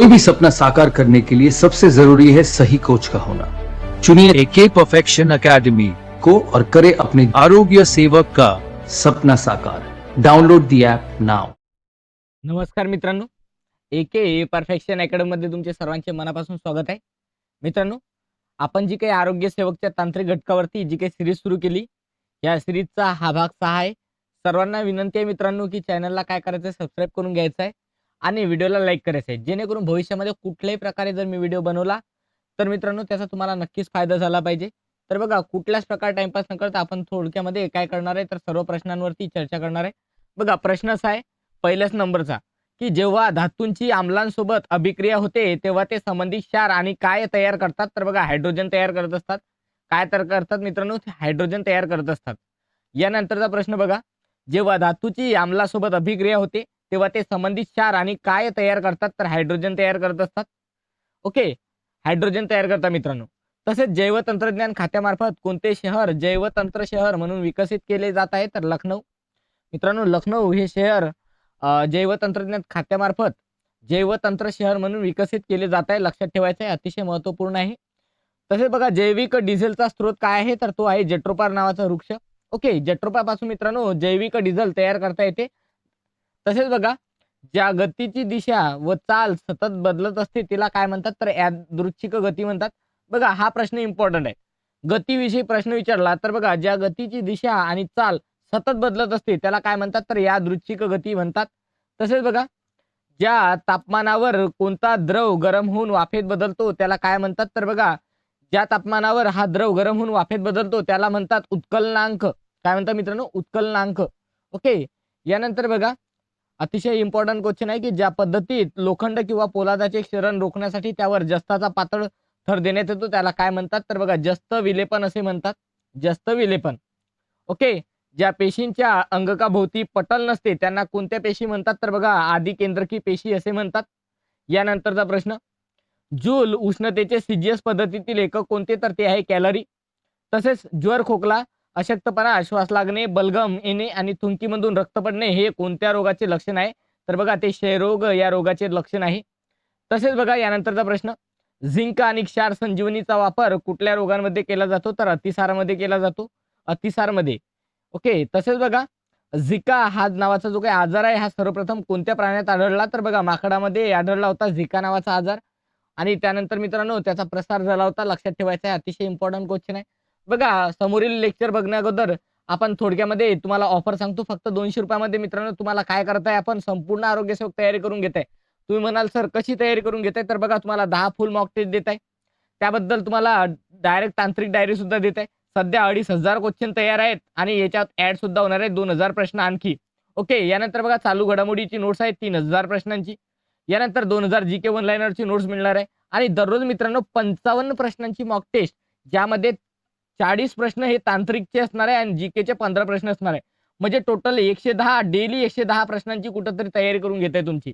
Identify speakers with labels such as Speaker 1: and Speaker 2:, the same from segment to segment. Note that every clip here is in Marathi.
Speaker 1: कोई भी सपना साकार करने के लिए सबसे जरूरी है सही कोच का होना। चुनिए एक
Speaker 2: एके परफेक्शन एकेडमी
Speaker 1: को और करे अपने
Speaker 2: आरोग्य सेवक का
Speaker 1: सपना साकार। डाउनलोड द ऐप नाउ
Speaker 3: नमस्कार मित्रांनो ए के परफेक्शन अकॅडमीमध्ये तुमचे सर्वांचे मनापासून स्वागत आहे. मित्रांनो आपण जी काही आरोग्य सेवकच्या तांत्रिक घटकावरती जी काही सिरीज सुरू केली या सिरीजचा हा भाग सहा आहे. सर्वांना विनंती आहे मित्रांनो की चॅनलला काय करायचं आहे सबस्क्राईब करून घ्यायचं आहे. आणि व्हिडिओला लाईक करायचं आहे जेणेकरून भविष्यामध्ये कुठल्याही प्रकारे जर मी व्हिडिओ बनवला तर मित्रांनो त्याचा तुम्हाला नक्कीच फायदा झाला पाहिजे. तर बघा कुठल्याच प्रकारे टाइमपास न करता आपण थोडक्यामध्ये काय करणार आहे तर सर्व प्रश्नांवरती चर्चा करणार आहे. बघा प्रश्न असा आहे पहिल्याच नंबरचा की जेव्हा धातूंची आम्लांसोबत अभिक्रिया होते तेव्हा ते संबंधित क्षार आणि काय तयार करतात? तर बघा हायड्रोजन तयार करत असतात. काय तर करतात मित्रांनो? हायड्रोजन तयार करत असतात. यानंतरचा प्रश्न बघा जेव्हा धातूची आम्लासोबत अभिक्रिया होते तेव्हा ते संबंधित क्षार आणि काय तयार करतात तर हायड्रोजन तयार करत असतात. ओके हायड्रोजन तयार करतात मित्रांनो. तसेच जैवतंत्रज्ञान खात्यामार्फत कोणते शहर जैवतंत्र शहर म्हणून विकसित केले जात आहे तर लखनौ. मित्रांनो लखनौ हे शहर जैवतंत्रज्ञान खात्यामार्फत जैवतंत्र शहर म्हणून विकसित केले जात आहे. लक्षात ठेवायचं आहे अतिशय महत्त्वपूर्ण आहे. तसेच बघा जैविक डिझेलचा स्रोत काय आहे? तर तो आहे जेट्रोपार नावाचा वृक्ष. ओके जेट्रोपापासून मित्रांनो जैविक डिझेल तयार करता येते. तसेच बघा ज्या गतीची दिशा व चाल सतत बदलत असते तिला काय म्हणतात? तर यादृच्छिक गती म्हणतात. बघा हा प्रश्न इम्पॉर्टंट आहे. गतीविषयी प्रश्न विचारला तर बघा ज्या गतीची दिशा आणि चाल सतत बदलत असते त्याला काय म्हणतात? तर यादृच्छिक गती म्हणतात. तसेच बघा ज्या तापमानावर कोणता द्रव गरम होऊन वाफेत बदलतो त्याला काय म्हणतात? तर बघा ज्या तापमानावर हा द्रव गरम होऊन वाफेत बदलतो त्याला म्हणतात उत्कलनांक. काय म्हणतात मित्रांनो? उत्कलनांक. ओके? यानंतर बघा अतिशय इम्पॉर्टंट क्वेश्चन आहे की ज्या पद्धतीत लोखंड किंवा पोलादाचे क्षरण रोखण्यासाठी त्यावर जस्ताचा पातळ थर देण्यात येतो त्याला काय म्हणतात? तर बघा जस्त विलेपन असे म्हणतात. जस्त विलेपन. ओके ज्या पेशींच्या अंगकाभोवती पटल नसते त्यांना कोणत्या पेशी म्हणतात? तर बघा आदी केंद्रकी पेशी असे म्हणतात. यानंतरचा प्रश्न. जूल उष्णतेचे सीजीएस पद्धतीतील एकक कोणते? तर ते आहे कॅलरी. तसेच ज्वर खोकला अशक्तपणा श्वास लागणे बलगम येणे आणि थुंकीमधून रक्त पडणे हे कोणत्या रोगाचे लक्षण आहे? तर बघा ते क्षयरोग या रोगाचे लक्षण आहे. तसेच बघा यानंतरचा प्रश्न. झिंक आणि क्षार संजीवनीचा वापर कुठल्या रोगांमध्ये केला जातो? तर अतिसारामध्ये केला जातो. अतिसारमध्ये. ओके तसेच बघा झिका हा नावाचा जो काही आजार आहे हा सर्वप्रथम कोणत्या प्राण्यात आढळला? तर बघा माकडामध्ये आढळला होता झिका नावाचा आजार. आणि त्यानंतर मित्रांनो त्याचा प्रसार झाला होता. लक्षात ठेवायचा आहे अतिशय इम्पॉर्टंट क्वेश्चन आहे. बघा समोरील लेक्चर बघण्याअगोदर आपण थोडक्यामध्ये तुम्हाला ऑफर सांगतो. फक्त दोनशे रुपयामध्ये मित्रांनो तुम्हाला काय करताय आपण संपूर्ण आरोग्य सेवक तयारी करून घेताय. तुम्ही म्हणाल सर कशी तयारी करून घेताय? तर बघा तुम्हाला दहा फुल मॉक टेस्ट देत आहे त्याबद्दल तुम्हाला डायरेक्ट तांत्रिक डायरी सुद्धा देत आहे सध्या अडीच हजार क्वेश्चन तयार आहेत आणि याच्यात ऍड सुद्धा होणार आहे दोन हजार प्रश्न आणखी. ओके यानंतर बघा चालू घडामोडीची नोट्स आहेत तीन हजार प्रश्नांची. यानंतर दोन हजार जी के वन लाईनरची नोट्स मिळणार आहे. आणि दररोज मित्रांनो पंचावन्न प्रश्नांची मॉक टेस्ट ज्यामध्ये चाळीस प्रश्न हे तांत्रिकचे असणार आहे आणि जी केचे पंधरा प्रश्न असणार आहे. म्हणजे टोटल एकशे दहा डेली एकशे दहा प्रश्नांची कुठंतरी तयारी करून घेत आहे तुमची.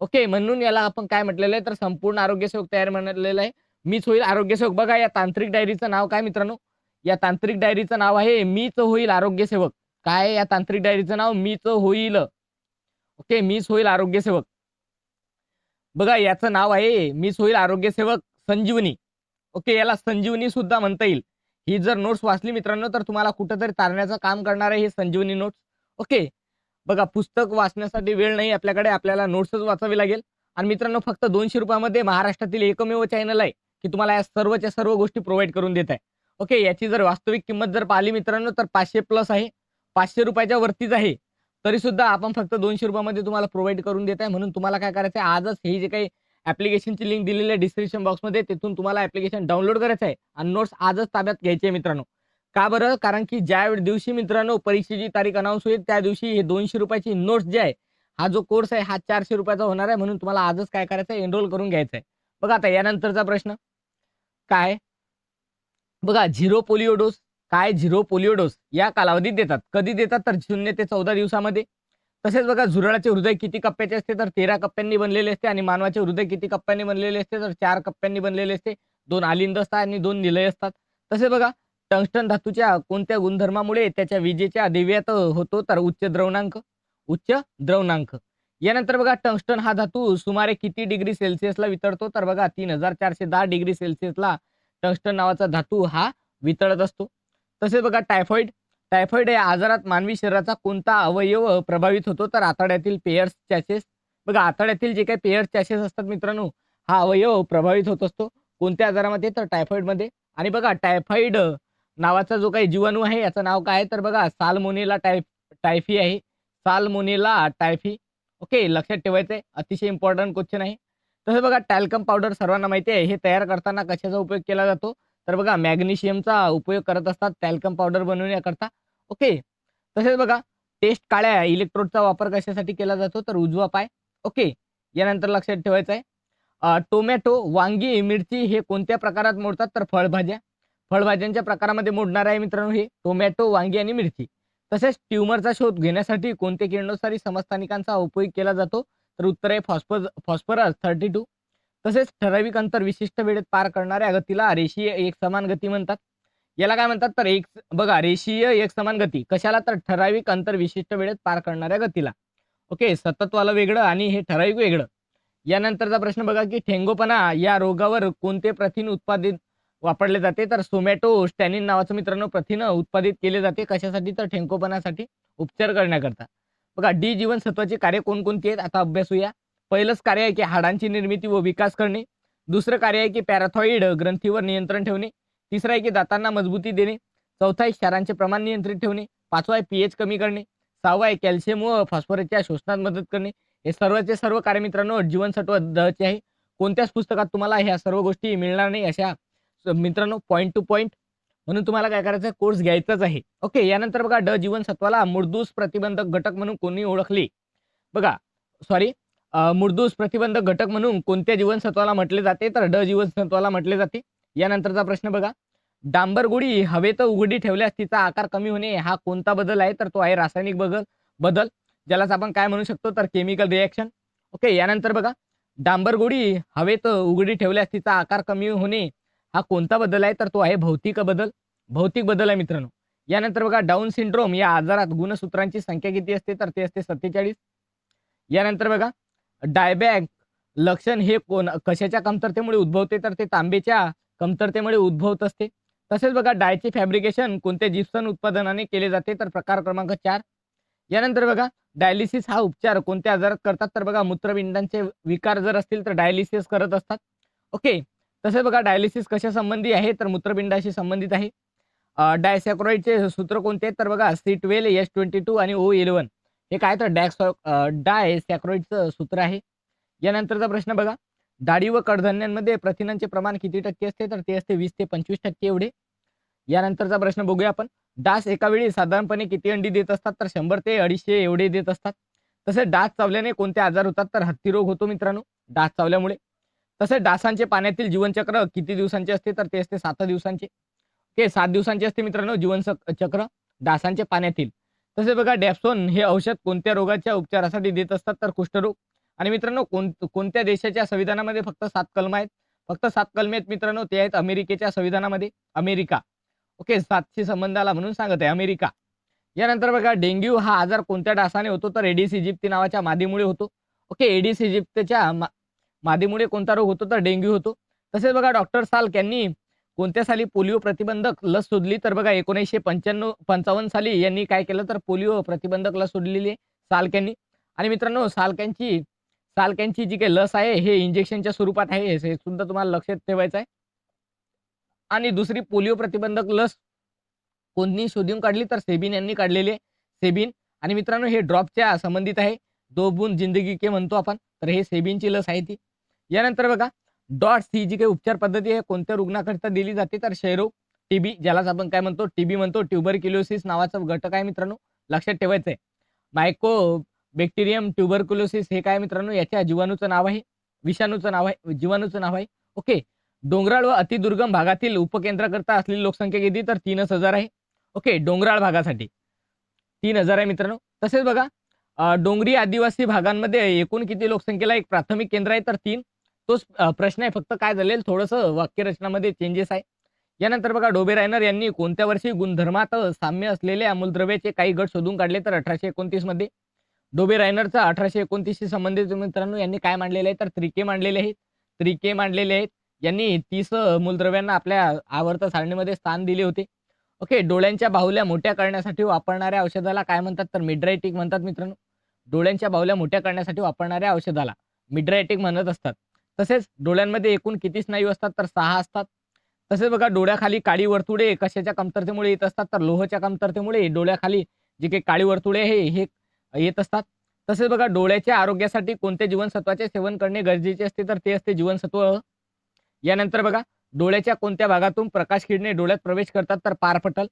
Speaker 3: ओके म्हणून याला आपण काय म्हटलेलं आहे? तर संपूर्ण आरोग्यसेवक तयार म्हटलेलं आहे. मीच होईल आरोग्यसेवक बघा या तांत्रिक डायरीचं नाव काय मित्रांनो? या तांत्रिक डायरीचं नाव आहे मीच होईल आरोग्यसेवक काय या तांत्रिक डायरीचं नाव? मीच होईल. ओके मीच होईल आरोग्यसेवक बघा याचं नाव आहे मीच होईल आरोग्यसेवक संजीवनी. ओके याला संजीवनी सुद्धा म्हणता येईल. ही जर नोट्स वाचली मित्रांनो तर तुम्हाला कुठंतरी तारण्याचं काम करणार आहे हे संजीवनी नोट्स ओके बघा पुस्तक वाचण्यासाठी वेळ नाही आपल्याकडे आपल्याला नोट्सच वाचावी लागेल. आणि मित्रांनो फक्त दोनशे रुपयामध्ये महाराष्ट्रातील एकमेव चॅनल आहे की तुम्हाला या सर्वच्या सर्व गोष्टी प्रोव्हाइड करून देत आहे. ओके याची जर वास्तविक किंमत जर पाहिली मित्रांनो तर पाचशे प्लस आहे. पाचशे रुपयाच्या वरतीच आहे. तरी सुद्धा आपण फक्त दोनशे रुपयामध्ये तुम्हाला प्रोव्हाइड करून देत आहे. म्हणून तुम्हाला काय करायचं आहे आजच हे जे काही ऍप्लिकेशनची लिंक दिलेली आहे डिस्क्रिप्शन बॉक्समध्ये तिथून तुम्हाला ऍप्लिकेशन डाउनलोड करायचं आहे. आणि नोट्स आजच ताब्यात घ्यायचे मित्रांनो. का बरं? कारण की ज्या दिवशी मित्रांनो परीक्षेची तारीख अनाऊन्स होईल त्या दिवशी हे दोनशे रुपयाची नोट्स जे आहे हा जो कोर्स आहे हा चारशे रुपयाचा होणार आहे. म्हणून तुम्हाला आजच काय करायचं आहे? एनरोल करून घ्यायचं आहे. बघा आता यानंतरचा प्रश्न. काय? बघा झिरो पोलिओ डोस. काय? Zero polio dose. या कालावधीत देतात. कधी देतात? तर शून्य ते चौदा दिवसामध्ये. तसेच बघा झुरळाचे हृदय किती कप्प्याचे असते? तर तेरा कप्प्यांनी बनलेले असते आणि मानवाचे हृदय किती कप्प्यांनी बनलेले असते? तर चार कप्प्यांनी बनलेले असते. दोन आलिंद असतात आणि दोन निलय असतात. तसे बघा टंगस्टन धातूच्या कोणत्या गुणधर्मामुळे त्याच्या विजेच्या दिव्यात होतो? तर उच्च द्रवणांक. उच्च द्रवणांक. यानंतर बघा टंगस्टन हा धातू सुमारे किती डिग्री सेल्सिअसला वितळतो? तर बघा तीन हजार चारशे दहा डिग्री सेल्सिअसला टंगस्टन नावाचा धातू हा वितळत असतो. तसेच बघा टायफॉइड टायफॉइड या आजारात मानवी शरीराचा कोणता अवयव प्रभावित होतो? तर आतड्यातील पेयर्स चॅसेस बघा आतड्यातील जे काही पेयर्स चॅसेस असतात मित्रांनो हा अवयव प्रभावित होत असतो. कोणत्या आजारामध्ये? तर टायफॉइडमध्ये आणि बघा टायफॉइड नावाचा जो काही जीवाणू आहे याचं नाव काय? आहे तर बघा सालमोनेला टाय टायफी आहे. सालमोनेला टायफी ओके लक्षात ठेवायचं आहे अतिशय इम्पॉर्टंट क्वेश्चन आहे. तसं बघा टॅल्कम पावडर सर्वांना माहिती आहे. हे तयार करताना कशाचा उपयोग केला जातो? तर बघा मॅग्नेशियमचा उपयोग करत असतात टॅल्कम पावडर बनवण्याकरता. ओके तसेच बघा टेस्ट काळ्या इलेक्ट्रोडचा वापर कशासाठी केला जातो? तर उजवा पाय. ओके यानंतर लक्षात ठेवायचं आहे टोमॅटो वांगी मिरची हे कोणत्या प्रकारात मोडतात? तर फळभाज्या. फळभाज्यांच्या प्रकारामध्ये मोडणार आहे मित्रांनो हे टोमॅटो वांगी आणि मिरची. तसेच ट्युमरचा शोध घेण्यासाठी कोणत्या किरणोत्सारी समस्थानिकांचा उपयोग केला जातो? तर उत्तर आहे फॉस्फर फॉस्फरस थर्टी टू तसेच ठराविक अंतर विशिष्ट वेळेत पार करणाऱ्या गतीला रेषीय एक समान गती म्हणतात. याला काय म्हणतात? तर एक बघा रेषीय एक समान गती. कशाला? तर ठराविक अंतर विशिष्ट वेळेत पार करणाऱ्या गतीला. ओके सततवालं वेगळं आणि हे ठराविक वेगळं. यानंतरचा प्रश्न बघा की ठेंगोपणा या रोगावर कोणते प्रथिन उत्पादित वापरले जाते? तर सोमॅटो स्टॅनिन नावाचं मित्रांनो प्रथिन उत्पादित केले जाते. कशासाठी? तर ठेंगोपणासाठी उपचार करण्याकरता. बघा डी जीवनसत्वाची कार्य कोणकोणती आहेत? आता अभ्यासूया. पहिलंच कार्य आहे की हाडांची निर्मिती व विकास करणे. दुसरं कार्य आहे की पॅराथॉइड ग्रंथीवर नियंत्रण ठेवणे. तिसरं आहे की दातांना मजबूती देणे. चौथा आहे क्षारांचे प्रमाण नियंत्रित ठेवणे. पाचवा आहे पीएच कमी करणे. सहावा आहे कॅल्शियम व फॉस्फरसच्या शोषणात मदत करणे. हे सर्वचे सर्व कार्य मित्रांनो जीवनसत्व दचे आहे. कोणत्याच पुस्तकात तुम्हाला ह्या सर्व गोष्टी मिळणार नाही अशा मित्रांनो पॉईंट टू पॉईंट म्हणून तुम्हाला काय करायचं कोर्स घ्यायचाच आहे. ओके यानंतर बघा ड जीवनसत्वाला मृदूस प्रतिबंधक घटक म्हणून कोणी ओळखले? बघा सॉरी मुर्दूस प्रतिबंधक घटक म्हणून कोणत्या जीवनसत्वाला म्हटले जाते? तर ड जीवनसत्वाला म्हटले जाते. यानंतरचा प्रश्न बघा. डांबर गोळी हवेत उघडी ठेवल्यास तिचा आकार कमी होणे हा कोणता बदल आहे? तर तो आहे रासायनिक बदल बदल. ज्यालाच आपण काय म्हणू शकतो? तर केमिकल रिॲक्शन. ओके यानंतर बघा. डांबर गोळी हवेत उघडी ठेवल्यास तिचा आकार कमी होणे हा कोणता बदल आहे? तर तो आहे भौतिक बदल. भौतिक बदल आहे मित्रांनो. यानंतर बघा डाऊन सिंड्रोम या आजारात गुणसूत्रांची संख्या किती असते? तर ते असते सत्तेचाळीस. यानंतर बघा. डायबॅग लक्षण हे कोण? कशाच्या कमतरतेमुळे उद्भवते? तर ते तांबेच्या कमतरतेमुळे उद्भवत असते. तसेच बघा डायचे फॅब्रिकेशन कोणत्या जिप्सन उत्पादनाने केले जाते? तर प्रकार क्रमांक चार. यानंतर बघा डायलिसिस हा उपचार कोणत्या आजारात करतात? तर बघा मूत्रपिंडांचे विकार जर असतील तर डायलिसिस करत असतात. ओके तसेच बघा डायलिसिस कशा संबंधी आहे? तर मूत्रपिंडाशी संबंधित आहे. डायसॅक्रोइडचे सूत्र कोणते? आहेत तर बघा C twelve S twenty two आणि ओ इलेव्हन. हे काय तर डॅक्स डायसॅक्रोइडचं सूत्र आहे. यानंतरचा प्रश्न बघा. डाळी व कडधान्यांमध्ये प्रथिनांचे प्रमाण किती टक्के असते? तर ते असते वीस ते पंचवीस टक्के एवढे. यानंतरचा प्रश्न बघूया आपण. डास एका वेळी साधारणपणे किती अंडी देत असतात? तर शंभर ते अडीचशे एवढे देत असतात. तसेच डास चावल्याने कोणते आजार होतात? तर हत्ती रोग होतो मित्रांनो डास चावल्यामुळे. तसेच डासांचे पाण्यातील जीवनचक्र किती दिवसांचे असते? तर ते असते सात दिवसांचे. ते सात दिवसांचे असते मित्रांनो जीवन चक्र. डासांचे पाण्यातील. तसेच बघा डॅप्सोन हे औषध कोणत्या रोगाच्या उपचारासाठी देत असतात तर कुष्ठरोग. आणि मित्रांनो कोण कोणत्या देशाच्या संविधानामध्ये फक्त सात कलम आहेत? फक्त सात कलमे आहेत मित्रांनो ते आहेत अमेरिकेच्या संविधानामध्ये. अमेरिका. ओके सातशे संबंधाला म्हणून सांगत आहे अमेरिका. यानंतर बघा डेंग्यू हा आजार कोणत्या डासाने होतो? तर एडिस इजिप्ती नावाच्या मादीमुळे होतो. ओके एडिस इजिप्तच्या मा- मादीमुळे कोणता रोग होतो? तर डेंग्यू होतो. तसेच बघा डॉक्टर साल्क यांनी कोणत्या साली पोलिओ प्रतिबंधक लस शोधली? तर बघा एकोणीसशे पंच्याण्णव पंचावन्न साली यांनी काय केलं? तर पोलिओ प्रतिबंधक लस शोधलेली सालक्यांनी. आणि मित्रांनो सालक्यांची सालक्यांची जी काही लस आहे हे इंजेक्शनच्या स्वरूपात आहे हे सुद्धा तुम्हाला लक्षात ठेवायचं आहे. आणि दुसरी पोलिओ प्रतिबंधक लस कोणी शोधून काढली तर सेबिन यांनी काढलेली सेबिन. आणि मित्रांनो हे ड्रॉपच्या संबंधित आहे. दो बून जिंदगी के म्हणतो आपण. तर हे सेबिनची लस आहे ती. यानंतर बघा डॉट्स ही जी काही उपचार पद्धती आहे कोणत्या रुग्णाकरिता दिली जाते तर क्षयरोग टीबी ज्यालाच आपण काय म्हणतो टीबी म्हणतो ट्युबरक्युलोसिस नावाचा घटक आहे मित्रांनो. लक्षात ठेवायचं आहे मायको बॅक्टेरियम ट्युबरक्युलोसिस हे काय मित्रांनो याच्या जीवाणूचं नाव आहे विषाणूचं नाव आहे जीवाणूचं नाव आहे. ओके डोंगराळ व अतिदुर्गम भागातील उपकेंद्राकरता असलेली लोकसंख्या किती? तर तीनच हजार आहे. ओके डोंगराळ भागासाठी. तीन हजार आहे मित्रांनो. तसेच बघा डोंगरी आदिवासी भागांमध्ये एकूण किती लोकसंख्येला एक प्राथमिक केंद्र आहे? तर तीन. तोच प्रश्न आहे. फक्त काय झालेल थोडंसं वाक्यरचनामध्ये चेंजेस आहे. यानंतर बघा डोबे रायनर यांनी कोणत्या वर्षी गुणधर्मात साम्य असलेल्या मूलद्रव्याचे काही गट शोधून काढले तर अठराशे एकोणतीसमध्ये? डोबे रायनरचा अठराशे एकोणतीसशी संबंधित मित्रांनो यांनी काय मांडलेले आहे? तर त्रिके मांडलेले आहेत. त्रिके मांडलेले आहेत. यांनी तीस मूलद्रव्यांना आपल्या आवर्त सारणीमध्ये स्थान दिले होते. ओके डोळ्यांच्या बाहुल्या मोठ्या करण्यासाठी वापरणाऱ्या औषधाला काय म्हणतात? तर मिड्रायटिक म्हणतात मित्रांनो. डोळ्यांच्या बाहुल्या मोठ्या करण्यासाठी वापरणाऱ्या औषधाला मिड्रायटिक म्हणत असतात. तसेच डोळ्यांमध्ये एकूण किती स्नायू असतात तर सहा असतात. तसेच बघा डोळ्याखाली काळी वर्तुळे कशाच्या कमतरतेमुळे येत असतात? तर लोहच्या कमतरतेमुळे डोळ्याखाली जे काही काळी वर्तुळे आहे हे येत असतात. तसेच बघा डोळ्याच्या आरोग्यासाठी कोणत्या जीवनसत्वाचे सेवन करणे गरजेचे असते? तर ते असते जीवनसत्व. यानंतर बघा डोळ्याच्या कोणत्या भागातून प्रकाश किरणे डोळ्यात प्रवेश करतात? तर पारपटल.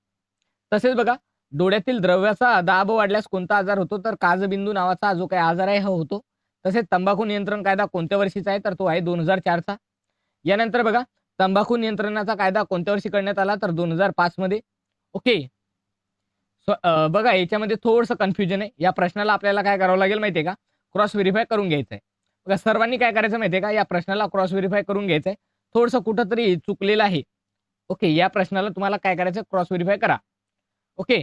Speaker 3: तसेच बघा डोळ्यातील द्रव्याचा दाब वाढल्यास कोणता आजार होतो? तर काजबिंदू नावाचा जो काही आजार आहे हा होतो तसेच तंबाखू नियंत्रण कायदा कोणत्या वर्षीचा आहे? तर तो आहे दोन हजार चारचा. यानंतर बघा तंबाखू नियंत्रणाचा कायदा कोणत्या वर्षी करण्यात आला? तर दोन हजार पाच मध्ये ओके बघा याच्यामध्ये थोडंसं कन्फ्युजन आहे. या प्रश्नाला आपल्याला काय करावं लागेल माहितीये का? क्रॉस व्हेरीफाय करून घ्यायचं आहे बघा सर्वांनी काय करायचं माहितीये का? या प्रश्नाला क्रॉस व्हेरीफाय करून घ्यायचं आहे थोडंसं कुठंतरी चुकलेलं आहे. ओके या प्रश्नाला तुम्हाला काय करायचं क्रॉस व्हेरीफाय करा. ओके.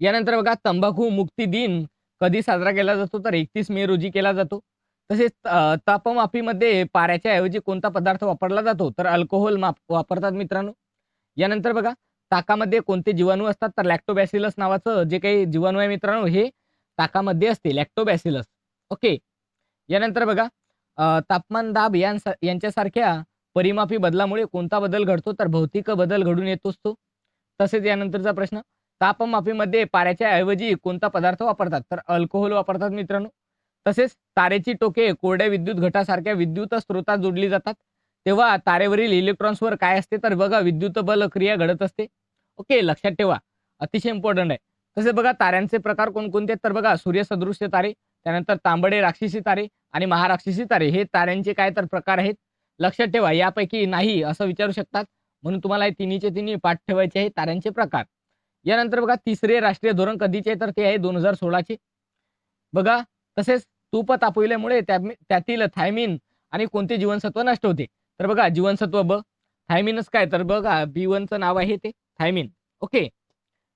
Speaker 3: यानंतर बघा तंबाखू मुक्ती दिन कधी साजरा केला जातो तर एकतीस मे रोजी केला जातो. तसेच तापमाफीमध्ये तापमापीमध्ये पाऱ्याच्या ऐवजी कोणता पदार्थ वापरला जातो तर अल्कोहोल माप वापरतात मित्रांनो. यानंतर बघा ताकामध्ये कोणते जीवाणू असतात तर लॅक्टोबॅसिलस नावाचं जे काही जीवाणू आहे मित्रांनो हे ताकामध्ये असते लॅक्टोबॅसिलस ओके यानंतर बघा तापमान दाब यांसा यांच्यासारख्या परिमापी बदलामुळे कोणता बदल घडतो तर भौतिक बदल घडून येत असतो. तसेच यानंतरचा प्रश्न तापमापीमध्ये पाऱ्याच्या ऐवजी कोणता पदार्थ वापरतात? तर अल्कोहोल वापरतात मित्रांनो. तसेच तारेची टोके कोरड्या विद्युत घटासारख्या विद्युत स्रोतात जोडली जातात. तेव्हा तारेवरील इलेक्ट्रॉन्सवर काय असते? तर बघा विद्युत बल क्रिया घडत असते. ओके लक्षात ठेवा. अतिशय इम्पॉर्टंट आहे. तसेच बघा ताऱ्यांचे प्रकार कोणकोणते आहेत? तर बघा सूर्यसदृश्य तारे त्यानंतर तांबडे राक्षसी तारे आणि महाराक्षसी तारे. हे ताऱ्यांचे काय तर प्रकार आहेत? लक्षात ठेवा. यापैकी नाही असं विचारू शकतात. म्हणून तुम्हाला तिन्हीचे तिन्ही पाठ ठेवायचे आहे ताऱ्यांचे प्रकार. यानंतर बघा तिसरे राष्ट्रीय धोरण कधीचे तर ते आहे दोन हजार सोळाचे. बघा तसेच तूप तापविल्यामुळे त्यातील थायमिन आणि कोणते जीवनसत्व नष्ट होते? तर बघा जीवनसत्व ब थायमिनच काय? तर बघा बी वनचं नाव आहे ते थायमिन. ओके.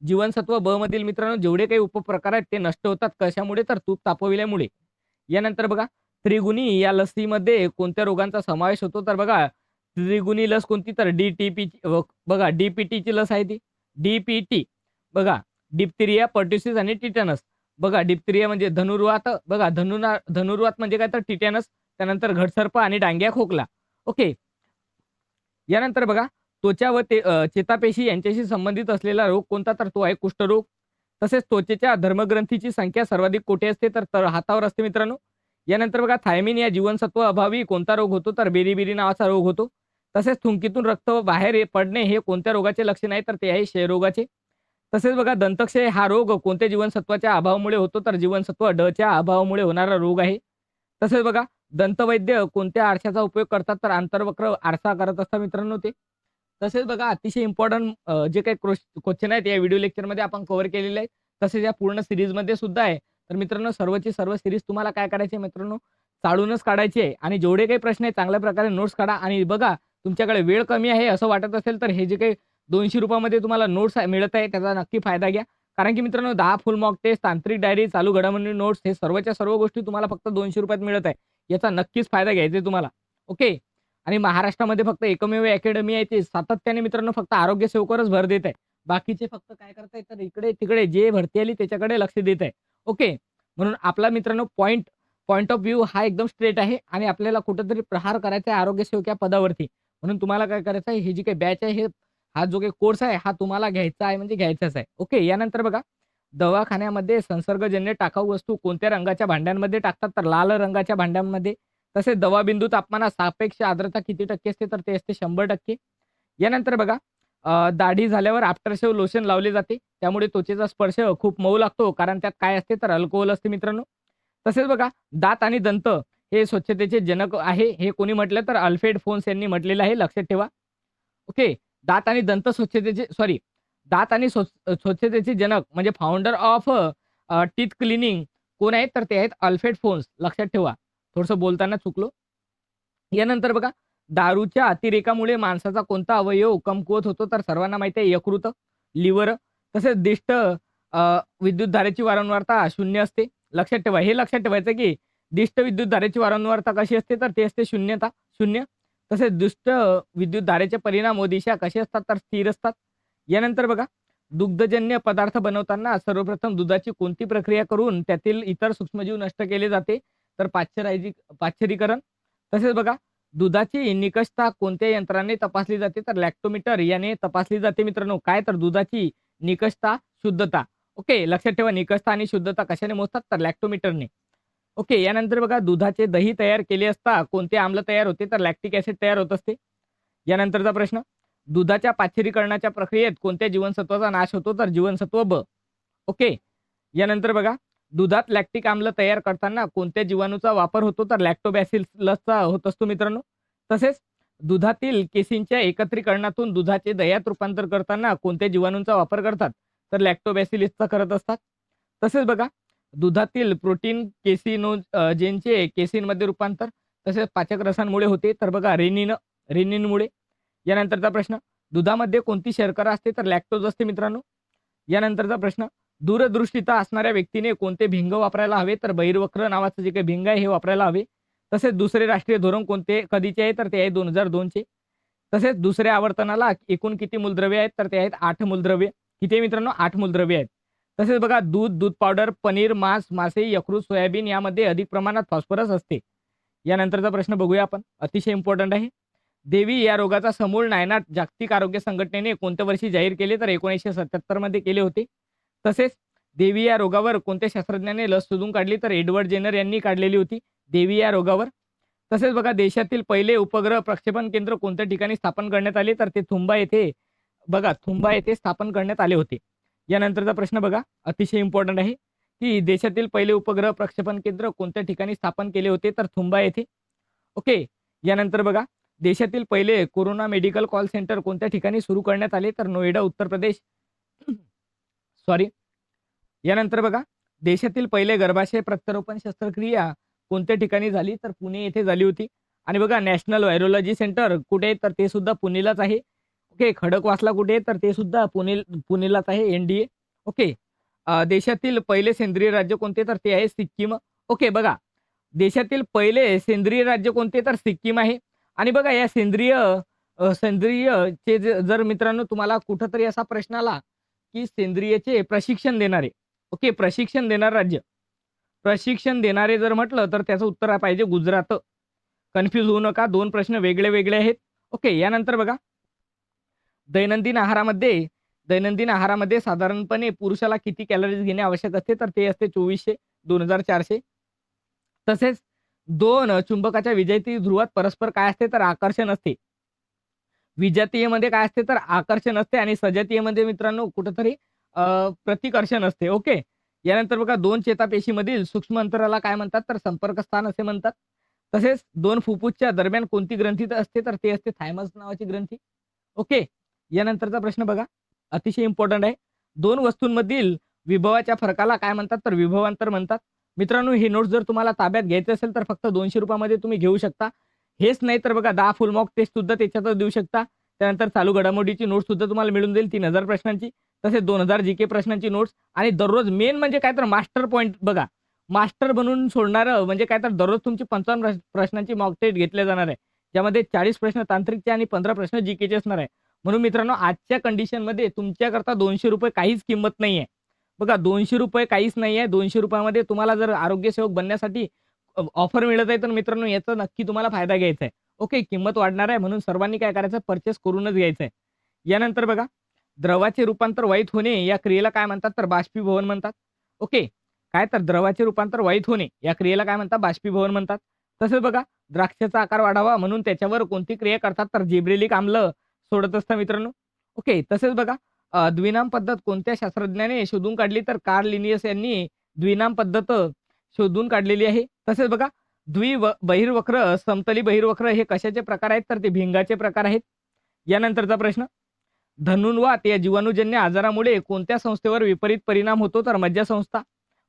Speaker 3: जीवनसत्व ब मधील मित्रांनो जेवढे काही उपप्रकार आहेत ते नष्ट होतात. कशामुळे? तर तूप तापविल्यामुळे यानंतर बघा त्रिगुणी या लसीमध्ये कोणत्या रोगांचा समावेश होतो? तर बघा त्रिगुणी लस कोणती? तर डीटीपी बघा डीपीटीची लस आहे ती. डीपीटी बघा डिप्थिरिया पर्ट्युसिस आणि टिटॅनस. बघा डिप्थिरिया म्हणजे धनुर्वात बघा धनुना धनुर्वात म्हणजे काय तर टिटॅनस त्यानंतर घटसर्प आणि डांग्या खोकला. ओके. यानंतर बघा त्वचा व ते चेतापेशी यांच्याशी संबंधित असलेला रोग कोणता? तर तो आहे कुष्ठरोग. तसेच त्वचेच्या धर्मग्रंथीची संख्या सर्वाधिक कोठे असते? तर तर हातावर असते मित्रांनो. यानंतर बघा थायमिन या जीवनसत्व अभावी कोणता रोग होतो? तर बेरीबेरी नावाचा रोग होतो. तसेच थुंकीतून रक्त बाहेर पडणे हे कोणत्या रोगाचे लक्षण नाही तर ते आहे क्षयरोगाचे. तसेच बघा दंतक्षय हा रोग कोणत्या जीवनसत्वाच्या अभावामुळे होतो? तर जीवनसत्व ड च्या अभावामुळे होणारा रोग आहे. तसेच बघा दंतवैद्य कोणत्या आरशाचा उपयोग करतात? तर आंतरवक्र आरसा करत असतात मित्रांनो ते. तसेच बघा अतिशय इम्पॉर्टंट जे काही क्वेश्चन आहेत या व्हिडिओ लेक्चरमध्ये आपण कव्हर केलेले आहेत. तसेच या पूर्ण सिरीजमध्ये सुद्धा आहे. तर मित्रांनो सर्वची सर्व सिरीज तुम्हाला काय करायची मित्रांनो? चाळूनच काढायची आहे. आणि जेवढे काही प्रश्न आहे चांगल्या प्रकारे नोट्स काढा. आणि बघा तुमच्याकडे वेळ कमी आहे असं वाटत असेल तर हे जे काही दोनशे रुपयामध्ये तुम्हाला नोट्स मिळत आहे त्याचा नक्की फायदा घ्या. कारण की मित्रांनो दहा फुल मॉक टेस्ट तांत्रिक डायरी चालू घडामोडी नोट्स हे सर्वच्या सर्व गोष्टी तुम्हाला फक्त दोनशे रुपयात मिळत आहे. याचा नक्कीच फायदा घ्यायचा आहे तुम्हाला. ओके आणि महाराष्ट्रामध्ये फक्त एकमेव अकॅडमी आहे ते सातत्याने मित्रांनो फक्त आरोग्य सेवकरच भर देत आहे. बाकीचे फक्त काय करताय तर इकडे तिकडे जे भरती आली त्याच्याकडे लक्ष देत आहे. ओके म्हणून आपला मित्रांनो पॉईंट पॉईंट ऑफ व्ह्यू हा एकदम स्ट्रेट आहे आणि आपल्याला कुठेतरी प्रहार करायचा आहे आरोग्य सेवक या पदावरती. म्हणून तुम्हाला काय करायचं आहे हे जी काही बॅच आहे हे हा जो काही कोर्स आहे हा तुम्हाला घ्यायचा आहे म्हणजे घ्यायचाच आहे. ओके यानंतर बघा दवाखान्यामध्ये संसर्गजन्य टाकाऊ वस्तू कोणत्या रंगाच्या भांड्यांमध्ये टाकतात? तर लाल रंगाच्या भांड्यांमध्ये तसेच दवाबिंदू तापमानात सापेक्ष आर्द्रता किती टक्के असते? तर ते असते शंभर टक्के. यानंतर बघा दाढी झाल्यावर आफ्टरशेव लोशन लावले जाते. त्यामुळे त्वचेचा स्पर्श खूप मऊ लागतो. कारण त्यात काय असते? तर अल्कोहोल असते मित्रांनो. तसेच बघा दात आणि दंत हे स्वच्छतेचे जनक आहे हे कोणी म्हटलं तर अल्फ्रेड फोन्स यांनी म्हटलेलं आहे लक्षात ठेवा. ओके दात आणि दंत स्वच्छतेचे सॉरी दात आणि स्वच्छ- स्वच्छतेचे जनक म्हणजे फाउंडर ऑफ टीथ क्लिनिंग कोण आहेत? तर ते आहेत अल्फ्रेड फोन्स. लक्षात ठेवा. थोडंसं बोलताना चुकलो. यानंतर बघा दारूच्या अतिरेकामुळे माणसाचा कोणता अवयव कमकुवत होतो तर सर्वांना माहिती आहे यकृत लिव्हर तसेच दिष्ट विद्युतधारेची विद्युत वारंवारता शून्य असते. लक्षात ठेवा. हे लक्षात ठेवायचं की दिष्ट विद्युत धारेची वारंवारता कशी असते तर ते असते शून्यता शून्य. तसेच दुष्ट विद्युत धारेचे परिणाम व दिशा कसे असतात तर स्थिर असतात. यानंतर बघा दुग्धजन्य पदार्थ बनवताना सर्वप्रथम दुधाची कोणती प्रक्रिया करून त्यातील इतर सूक्ष्मजीव नष्ट केले जाते? तर पाश्चरायजी पाश्चरीकरण. तसेच बघा दुधाची निकषता कोणत्या यंत्राने तपासली जाते? तर लॅक्टोमीटर याने तपासली जाते मित्रांनो. काय? तर दुधाची निकषता शुद्धता. ओके लक्षात ठेवा निकषता आणि शुद्धता कशाने मोजतात? तर लॅक्टोमीटरने. ओके यानंतर बघा दुधाचे दही तयार केले असता कोणते आम्ल तयार होते? तर लॅक्टिक ऍसिड तयार होत असते. यानंतरचा प्रश्न दुधाच्या पाश्चरीकरणाच्या प्रक्रियेत कोणत्या जीवनसत्वाचा नाश होतो? तर जीवनसत्व ब. ओके यानंतर बघा दुधात लॅक्टिक आम्ल तयार करताना कोणत्या जीवाणूचा वापर होतो? तर लॅक्टोबॅसिलसचा होत असतो मित्रांनो. तसेच दुधातील केसींच्या एकत्रीकरणातून दुधाचे दह्यात रूपांतर करताना कोणत्या जीवाणूंचा वापर करतात? तर लॅक्टोबॅसिलिसचा करत असतात. तसेच बघा दुधातील प्रोटीन केसिनो जेनचे केसिनमध्ये रूपांतर तसेच पाचक रसांमुळे होते. तर बघा रेनिन रेनिनमुळे. यानंतरचा प्रश्न दुधामध्ये कोणती शर्करा असते? तर लॅक्टोज असते मित्रांनो. यानंतरचा प्रश्न दूरदृष्टीता असणाऱ्या व्यक्तीने कोणते भिंग वापरायला हवे? तर बहिर्वक्र नावाचं जे काही भिंग आहे हे वापरायला हवे. तसेच दुसरे राष्ट्रीय धोरण कोणते? कधीचे आहे? तर ते आहे दोन हजार दोनचे. तसेच दुसऱ्या आवर्तनाला एकूण किती मूलद्रव्य आहेत? तर ते आहेत आठ मूलद्रव्य. किती मित्रांनो? आठ मूलद्रव्य आहेत. तसेच बघा दूध दूध पावडर पनीर मांस मासे यकृत सोयाबीन यामध्ये अधिक प्रमाणात फॉस्फरस असते. यानंतरचा प्रश्न बघूया आपण. अतिशय इम्पॉर्टंट आहे. देवी या रोगाचा समूळ नायनाट जागतिक आरोग्य संघटनेने कोणत्या वर्षी जाहीर केले? तर एकोणीसशे सत्याहत्तरमध्ये केले होते. तसेच देवी या रोगावर कोणत्या शास्त्रज्ञाने लस शोधून काढली? तर एडवर्ड जेनर यांनी काढलेली होती. देवी या रोगावर. तसेच बघा देशातील पहिले उपग्रह प्रक्षेपण केंद्र कोणत्या ठिकाणी स्थापन करण्यात आले? तर ते थुंबा येथे बघा थुंबा येथे स्थापन करण्यात आले होते. यानंतरचा प्रश्न बघा. अतिशय इम्पॉर्टंट आहे की देशातील पहिले उपग्रह प्रक्षेपण केंद्र कोणत्या ठिकाणी स्थापन केले होते? तर थुंबा येथे. ओके यानंतर बघा. देशातील पहिले कोरोना मेडिकल कॉल सेंटर कोणत्या ठिकाणी सुरू करण्यात आले? तर नोएडा उत्तर प्रदेश. सॉरी यानंतर बघा. देशातील पहिले गर्भाशय प्रत्यारोपण शस्त्रक्रिया कोणत्या ठिकाणी झाली? तर पुणे येथे झाली होती. आणि बघा नॅशनल व्हायरोलॉजी सेंटर कुठे तर ते सुद्धा पुणेलाच आहे. ओके खडकवासला कुठे? तर ते सुद्धा पुणे पुणेलाच आहे एनडीए ओके देशातील पहिले सेंद्रिय राज्य कोणते? तर ते आहे सिक्कीम. ओके बघा देशातील पहिले सेंद्रिय राज्य कोणते? तर सिक्कीम आहे. आणि बघा या सेंद्रिय सेंद्रियचे जर मित्रांनो तुम्हाला कुठंतरी असा प्रश्न आला की सेंद्रियचे प्रशिक्षण देणारे ओके प्रशिक्षण देणार राज्य. प्रशिक्षण देणारे जर म्हटलं तर त्याचं उत्तर पाहिजे गुजरात. कन्फ्यूज होऊ नका दोन प्रश्न वेगळे वेगळे आहेत. ओके यानंतर बघा दैनंदिन आहारामध्ये दैनंदिन आहारामध्ये साधारणपणे पुरुषाला किती कॅलरीज घेणे आवश्यक असते? तर ते असते चोवीसशे दोन हजार चारशे. तसेच दोन चुंबकाच्या विजयती ध्रुवात परस्पर काय असते? तर आकर्षण असते. विजातीयमध्ये काय असते? तर आकर्षण असते आणि सजातीयमध्ये मित्रांनो कुठंतरी प्रतिकर्षण असते. ओके? यानंतर बघा दोन चेतापेशीमधील सूक्ष्म अंतराला काय म्हणतात? तर संपर्क स्थान असे म्हणतात. तसेच दोन फुफ्फुसच्या दरम्यान कोणती ग्रंथी असते? तर ते असते थायमस नावाची ग्रंथी. ओके? यानंतरचा प्रश्न बघा. अतिशय इम्पॉर्टंट आहे. दोन वस्तूंमधील विभवाच्या फरकाला काय म्हणतात? तर विभवांतर म्हणतात. मित्रांनो हे नोट्स जर तुम्हाला ताब्यात घ्यायचे असेल तर फक्त दोनशे रुपयामध्ये तुम्ही घेऊ शकता. हेच नाही तर बघा दहा फुल मॉक टेस्ट सुद्धा त्याच्यातच देऊ शकता. त्यानंतर चालू घडामोडीची नोट्स सुद्धा तुम्हाला मिळून जाईल तीन हजार प्रश्नांची. तसेच दोन हजार जी के प्रश्नांची नोट्स आणि दररोज मेन म्हणजे काय तर मास्टर पॉईंट बघा. मास्टर बनून सोडणारं म्हणजे काय तर दररोज तुमची पंचावन्न प्रश्नांची मॉक टेस्ट घेतल्या जाणार आहे. ज्यामध्ये चाळीस प्रश्न तांत्रिकचे आणि पंधरा प्रश्न जी केचे असणार आहे. म्हणून मित्रांनो आजच्या कंडिशनमध्ये तुमच्याकरता दोनशे रुपये काहीच किंमत नाही आहे बघा दोनशे रुपये काहीच नाही आहे दोनशे रुपयामध्ये तुम्हाला जर आरोग्यसेवक बनण्यासाठी ऑफर मिळत आहे तर मित्रांनो याचा नक्की तुम्हाला फायदा घ्यायचा आहे. ओके किंमत वाढणार आहे म्हणून सर्वांनी काय करायचं? परचेस करूनच घ्यायचं आहे. यानंतर बघा द्रवाचे रूपांतर वाईट होणे या क्रियेला काय म्हणतात? तर बाष्पीभवन म्हणतात. ओके काय तर द्रवाचे रूपांतर वाईट होणे या क्रियेला काय म्हणतात? बाष्पीभवन म्हणतात. तसेच बघा द्राक्षाचा आकार वाढावा म्हणून त्याच्यावर कोणती क्रिया करतात? तर जिब्रेलिक आम्ल. सोडत असता मित्रांनो. ओके तसेच बघा द्विनाम पद्धत कोणत्या शास्त्रज्ञाने शोधून काढली तर कार्ल लिनियस यांनी द्विनाम पद्धत शोधून काढलेली आहे. तसेच बघा द्वि व- बहिर्वक्र समतली बहिर्वक्र हे कशाचे प्रकार आहेत? तर ते भिंगाचे प्रकार आहेत. यानंतरचा प्रश्न धनुर्वात या जीवाणूजन्य आजारामुळे कोणत्या संस्थेवर विपरीत परिणाम होतो? तर मज्जासंस्था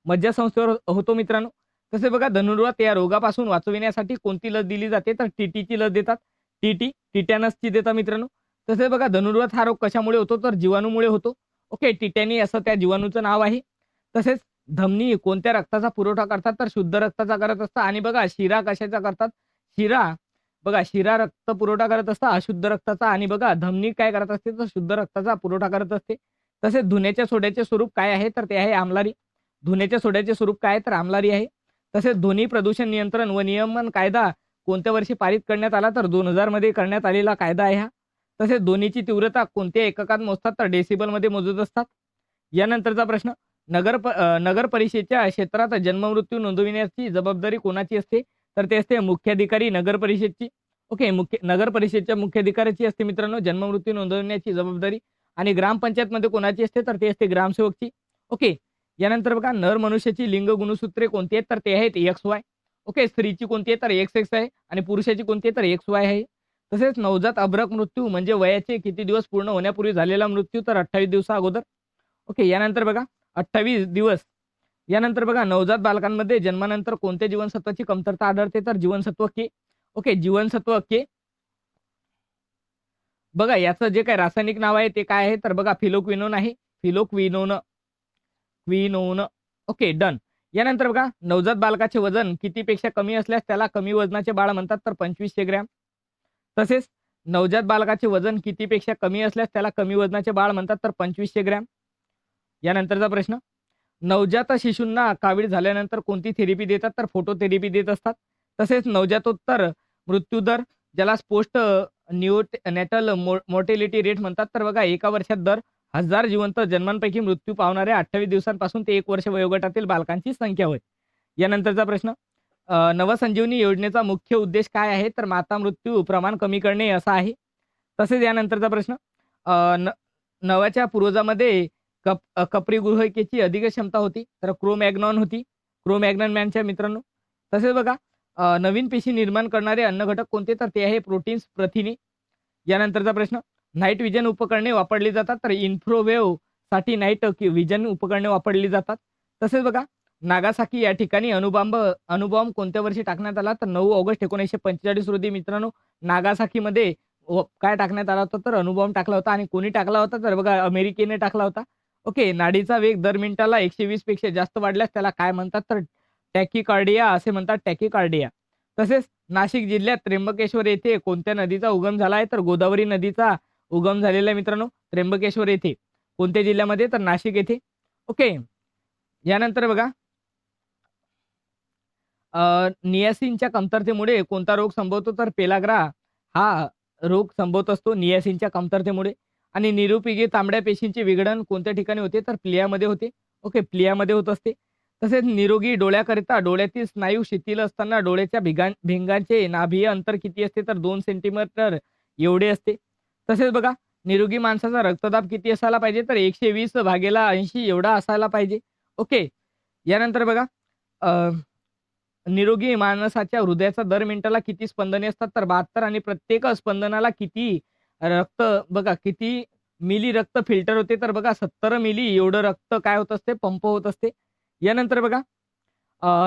Speaker 3: मज्जासंस्थेवर होतो मित्रांनो. तसे बघा धनुर्वात या रोगापासून वाचविण्यासाठी कोणती लस दिली जाते? तर टीटीची लस देतात. टीटी टिटॅनसची देतात मित्रांनो. तसे बघा धनुर्वात हा रोग कशामुळे होतो? तर जीवाणूमुळे होतो. ओके टिटॅनी असं त्या जीवाणूचं नाव आहे. तसेच धमनी कोणत्या रक्ताचा पुरवठा करतात? तर शुद्ध रक्ताचा करत असतात आणि बघा शिरा कशाचा करतात? शिरा बघा शिरा रक्त पुरवठा करत असता अशुद्ध रक्ताचा. आणि बघा धमनी काय करत असते? तर शुद्ध रक्ताचा पुरवठा करत असते. तसेच धुण्याच्या सोड्याचे स्वरूप काय आहे? तर ते आहे आमलारी. धुण्याच्या सोड्याचे स्वरूप काय? आहे तर आमलारी आहे. तसेच ध्वनी प्रदूषण नियंत्रण व नियमन कायदा कोणत्या वर्षी पारित करण्यात आला? तर दोन हजारमध्ये करण्यात आलेला कायदा आहे हा. तसेच ध्वनीची तीव्रता कोणत्या एककात मोजतात तर डेसिबलमध्ये मोजत असतात. यानंतरचा प्रश्न नगर प- नगर परिषदेच्या क्षेत्रात जन्ममृत्यू नोंदविण्याची जबाबदारी कोणाची असते? तर ते असते मुख्याधिकारी नगर परिषदची. ओके मुख्य नगर परिषदेच्या मुख्याधिकाऱ्याची असते मित्रांनो. जन्ममृत्यू नोंदवण्याची जबाबदारी आणि ग्रामपंचायतमध्ये कोणाची असते? तर ते असते ग्रामसेवकची. ओके यानंतर बघा नर मनुष्याची लिंग गुणसूत्रे कोणती आहेत? तर ते आहेत एक्स वाय ओके स्त्रीची कोणती आहे? तर एक्स एक्स आहे आणि पुरुषाची कोणती आहे? तर एक्स वाय आहे. तसेच नवजात अब्रक मृत्यू म्हणजे वयाचे किती दिवस पूर्ण होण्यापूर्वी झालेला मृत्यू तर अठ्ठावीस दिवसा अगोदर. ओके यानंतर बघा. अठ्ठावीस दिवस. यानंतर बघा नवजात बालकांमध्ये जन्मानंतर कोणत्या जीवनसत्वाची कमतरता आढळते? तर जीवनसत्व के. ओके जीवनसत्व के. बघा याचं जे काय रासायनिक नाव आहे ते काय आहे? तर बघा फिलोक्विनोन आहे. फिलोक्विनोन. क्विनोन. Okay done. यानंतर बघा नवजात बालकाचे वजन कितीपेक्षा कमी असल्यास त्याला कमी वजनाचे बाळ म्हणतात तर पंचवीसशे ग्रॅम. तसेच नवजात बालकाचे वजन कितीपेक्षा कमी असल्यास त्याला कमी वजनाचे बाळ म्हणतात तर पंचवीसशे ग्रॅम. यानंतरचा प्रश्न नवजात शिशूंना कावीळ झाल्यानंतर कोणती थेरपी देतात तर फोटोथेरपी देत असतात. तसेच नवजातोत्तर मृत्यूदर ज्याला post neonatal mortality rate म्हणतात तर बघा एका वर्षात दर हजार जिवंत जन्मांपैकी मृत्यू पावणाऱ्या अठ्ठावीस दिवसांपासून ते एक वर्ष वयोगटातील बालकांची संख्या होय. यानंतरचा प्रश्न नवसंजीवनी योजनेचा मुख्य उद्देश काय आहे? तर माता मृत्यू प्रमाण कमी करणे असा आहे. तसेच यानंतरचा प्रश्न न नवाच्या पूर्वजामध्ये कप कपरी गृहिकेची अधिक क्षमता होती तर क्रोमॅग्नॉन होती. क्रोमॅग्नॉन मॅनच्या मित्रांनो तसेच बघा नवीन पेशी निर्माण करणारे अन्न घटक कोणते? तर ते आहे प्रोटीन्स प्रथिने. यानंतरचा प्रश्न नाईट विजन उपकरणे वापरली जातात तर इन्फ्रोवेव्हसाठी नाईट विजन उपकरणे वापरली जातात. तसेच बघा नागासाकी या ठिकाणी अणुबॉम्ब अणुबॉम्ब कोणत्या वर्षी टाकण्यात आला? तर नऊ ऑगस्ट एकोणीसशे पंचेचाळीस रोजी मित्रांनो नागासाकीमध्ये काय टाकण्यात आला होता? तर अणुबॉम्ब टाकला होता. आणि कोणी टाकला होता? तर बघा अमेरिकेने टाकला होता. ओके नाडीचा वेग दर मिनिटाला एकशे वीसपेक्षा जास्त वाढल्यास त्याला काय म्हणतात? तर टॅकिकार्डिया असे म्हणतात. टॅकिकार्डिया. तसेच नाशिक जिल्ह्यात त्र्यंबकेश्वर येथे कोणत्या नदीचा उगम झाला आहे? तर गोदावरी नदीचा उगम झालेला आहे मित्रांनो त्र्यंबकेश्वर येथे. कोणत्या जिल्ह्यामध्ये? तर नाशिक येथे. ओके यानंतर बघा नियासिनच्या कमतरतेमुळे कोणता रोग संभवतो? तर पेलाग्रा हा रोग संभवत असतो नियासिनच्या कमतरतेमुळे. आणि निरुपयोगी तांबड्या पेशींचे विघटन कोणत्या ठिकाणी होते? तर प्लियामध्ये होते. ओके प्लियामध्ये होत असते. तसेच निरोगी डोळ्याकरिता डोळ्यातील स्नायू शिथिल असताना डोळ्याच्या भिगां भिंगांचे नाभीय अंतर किती असते? तर दोन सेंटीमीटर एवढे असते. तसेच बघा निरोगी माणसाचा रक्तदाब किती असायला पाहिजे? तर एकशे वीस भागेला ऐंशी एवढा असायला पाहिजे. ओके यानंतर बघा अ, निरोगी माणसाच्या हृदयाचा दर मिनिटाला किती स्पंदने असतात? तर बहात्तर आणि प्रत्येक स्पंदनाला किती रक्त बघा किती मिली रक्त फिल्टर होते? तर बघा सत्तर मिली एवढं रक्त काय होत असते? पंप होत असते. यानंतर बघा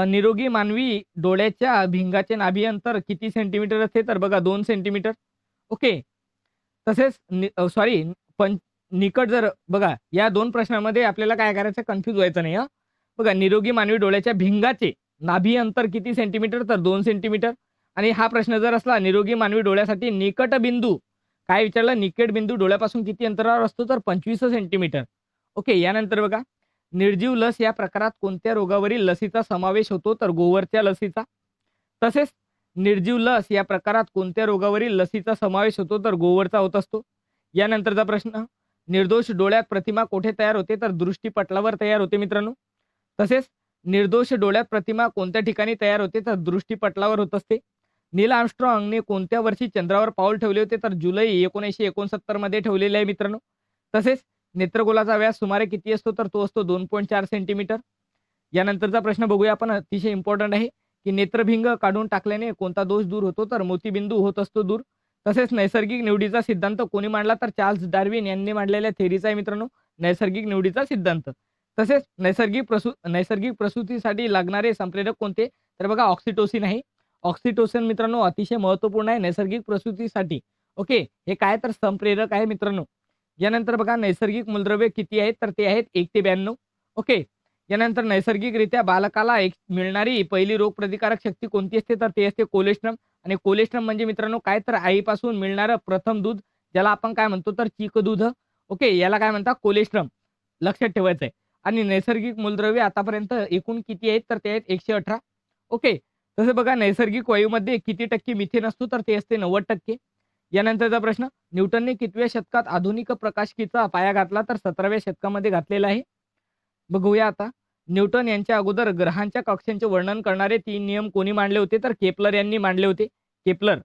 Speaker 3: निरोगी मानवी डोळ्याच्या भिंगाचे नाभी अंतर किती सेंटीमीटर असते? तर बघा दोन सेंटीमीटर ओके. तसेच सॉरी पण निकट जर बघा या दोन प्रश्नांमध्ये आपल्याला काय करायचं? कन्फ्यूज व्हायचं नाही हं. बघा निरोगी मानवी डोळ्याच्या भिंगाचे नाभी अंतर किती सेंटीमीटर तर दोन सेंटीमीटर आणि हा प्रश्न जर असला निरोगी मानवी डोळ्यासाठी निकट बिंदू काय विचारलं? निकट बिंदू डोळ्यापासून किती अंतरावर असतो? तर पंचवीस सेंटीमीटर ओके यानंतर बघा. निर्जीव लस या प्रकारात कोणत्या रोगावरील लसीचा समावेश होतो? तर गोवरच्या लसीचा. तसेच निर्जीव लस या प्रकारात कोणत्या रोगावरील लसीचा समावेश होतो? तर गोवरचा होत असतो. यानंतरचा प्रश्न निर्दोष डोळ्यात प्रतिमा कोठे तयार होते? तर दृष्टीपटलावर तयार होते मित्रांनो. तसेच निर्दोष डोळ्यात प्रतिमा कोणत्या ठिकाणी तयार होते तर दृष्टीपटलावर होत असते. नील आर्मस्ट्रॉंगने कोणत्या वर्षी चंद्रावर पाऊल ठेवले होते तर जुलै एकोणीसशे एकोणसत्तरमध्ये ठेवलेले आहे मित्रांनो. तसेच नेत्रगोलाचा व्यास सुमारे किती असतो तर तो असतो दोन पॉईंट चार सेंटीमीटर. यानंतरचा प्रश्न बघूया आपण. अतिशय इम्पॉर्टंट आहे की नेत्रभिंग काढून टाकल्याने कोणता दोष दूर होतो तर मोतीबिंदू होत असतो दूर. तसेच नैसर्गिक निवडीचा सिद्धांत कोणी मांडला तर चार्ल्स डार्विन यांनी मांडलेल्या थेरीचा आहे मित्रांनो. नैसर्गिक निवडीचा सिद्धांत. तसेच नैसर्गिक प्रसू नैसर्गिक प्रसूतीसाठी लागणारे संप्रेरक कोणते? तर बघा ऑक्सिटोसिन आहे. ऑक्सिटोसिन मित्रांनो अतिशय महत्त्वपूर्ण आहे नैसर्गिक प्रसूतीसाठी. ओके हे काय तर संप्रेरक आहे मित्रांनो. यानंतर बघा नैसर्गिक मूलद्रव्य किती आहेत? तर ते आहेत एक ते ब्याण्णव. ओके यानंतर नैसर्गिकरित्या बालकाला एक मिळणारी पहिली रोगप्रतिकारक शक्ती कोणती असते? तर ते असते कोलेस्ट्रम आणि कोलेस्ट्रम म्हणजे मित्रांनो काय तर आईपासून मिळणारं प्रथम दूध ज्याला आपण काय म्हणतो? तर चीक दूध. ओके याला काय म्हणतात? कोलेस्ट्रम लक्षात ठेवायचं आहे आणि नैसर्गिक मूलद्रव्य आतापर्यंत एकूण किती आहेत तर ते आहेत एकशे अठरा. ओके तसं बघा नैसर्गिक वायूमध्ये किती टक्के मिथेन असतो तर ते असते नव्वद टक्के. यानंतरचा प्रश्न न्यूटनने कितव्या शतकात आधुनिक प्रकाशकीचा पाया घातला तर सतराव्या शतकामध्ये घातलेला आहे? बघूया आता. न्यूटन यांच्या अगोदर ग्रहांच्या कक्षांचे वर्णन करणारे तीन नियम कोणी मांडले होते? तर केपलर यांनी मांडले होते. केपलर.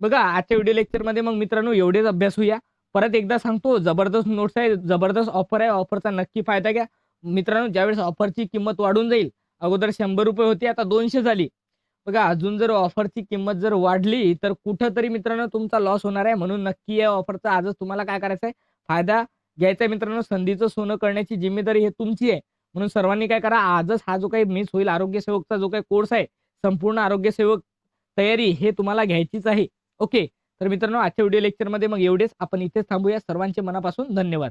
Speaker 3: बघा आजच्या व्हिडिओ लेक्चरमध्ये मग मित्रांनो एवढेच अभ्यास होऊया. परत एकदा सांगतो जबरदस्त नोट्स आहे जबरदस्त ऑफर आहे ऑफरचा नक्की फायदा घ्या. मित्रांनो ज्यावेळेस ऑफरची किंमत वाढून जाईल अगोदर शंभर रुपये होती आता दोनशे झाली. बघा अजून जर ऑफरची किंमत जर वाढली तर कुठंतरी मित्रांनो तुमचा लॉस होणार आहे. म्हणून नक्की या ऑफरचा आजच तुम्हाला काय करायचं आहे फायदा घ्यायचा आहे मित्रांनो संधीचं सोनं करण्याची जिम्मेदारी हे तुमची आहे. म्हणून सर्वांनी काय करा आजच हा जो काही मिस होईल आरोग्य सेवकचा जो काही कोर्स आहे संपूर्ण आरोग्य सेवक तयारी हे तुम्हाला घ्यायचीच आहे. ओके तर मित्रांनो आजच्या व्हिडिओ लेक्चरमध्ये मग एवढेच. आपण इथेच थांबूया. सर्वांचे मनापासून धन्यवाद.